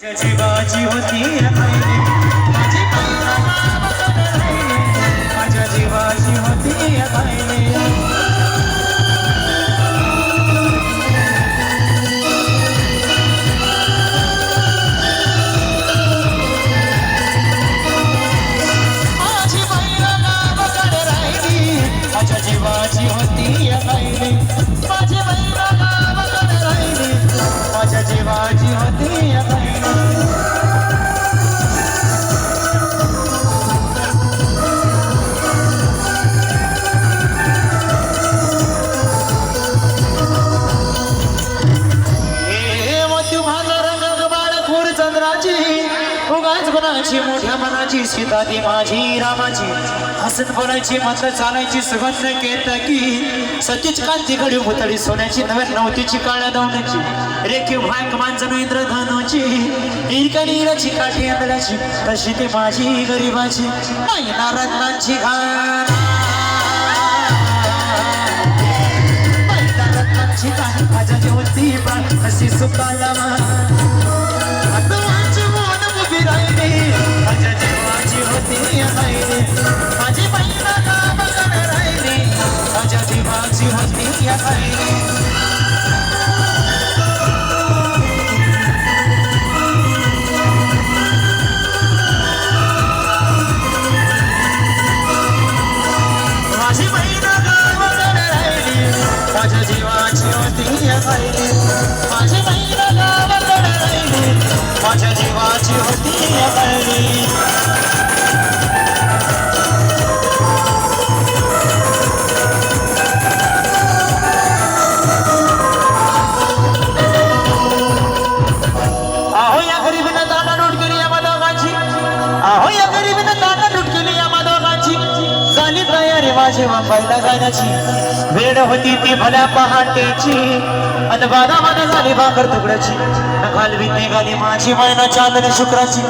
जीवाची होती राहिली माझी पायरा गावाकडे राहिली माझ्या जीवाची होती राहिली माझी पायरा गावाकडे राहिली माझ्या जीवाची होती राहिली माझी पायरा गावाकडे राहिली माझ्या जीवाची होती उगाच बनायची मोठ्या मनाची सीता ती माझी रामाची. हसत बोलायची मात्र चालायची सुगंध केतकी सतीच कांती घडी मुतळी सोन्याची नव्या नवतीची काळ्या दवण्याची रेखीव भांक मांजन इंद्रधनुची इरकणीराची काठी आंधळ्याची तशी ती माझी गरीबाची. नाही ना घाण. काही माझ्या जेवती प्राण कशी सुकाला जीवाची होती राहिली माझी बहीण गावाकडे राहिली. माझ्या जीवा जेव्हा जेव्हा मुंबईला जाण्याची वेळ होती ती भल्या पहाटेची. आणि बाधा बाधा झाली भाकर तुकड्याची. घालवी निघाली माझी मैना चांदणी शुक्राची.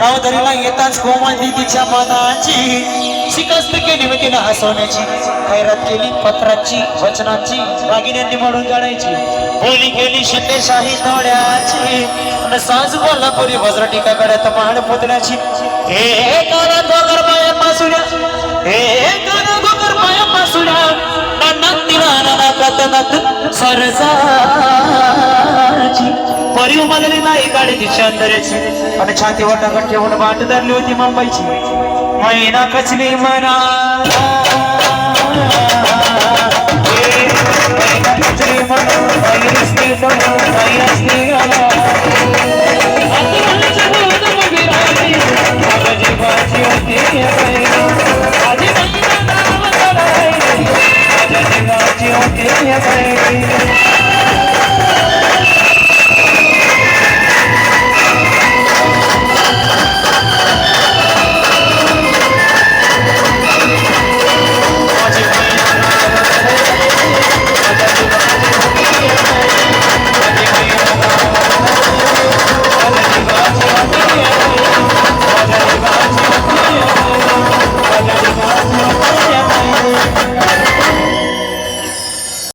गावदरीला येताच कोमाली तिच्या मनाची शिकस्त केली मी तिला हसवण्याची. खैरात केली पत्राची वचनाची दागिन्यांनी म्हणून जाण्याची. बोली केली शिंदेशाही नवड्याची आणि साज कोल्हापुरी वज्र टीका करत महाड पुतण्याची. हे काना गोगर पाया पासुड्या हे काना गोगर पाया पासुड्या नन्नात तिला नाकात नात सरसाची परी उमलली नाही गाडी तिच्या अंतऱ्याची आणि छातीवर टाकत ठेवून बाट धरली होती मुंबईची मैना कचली मना मैना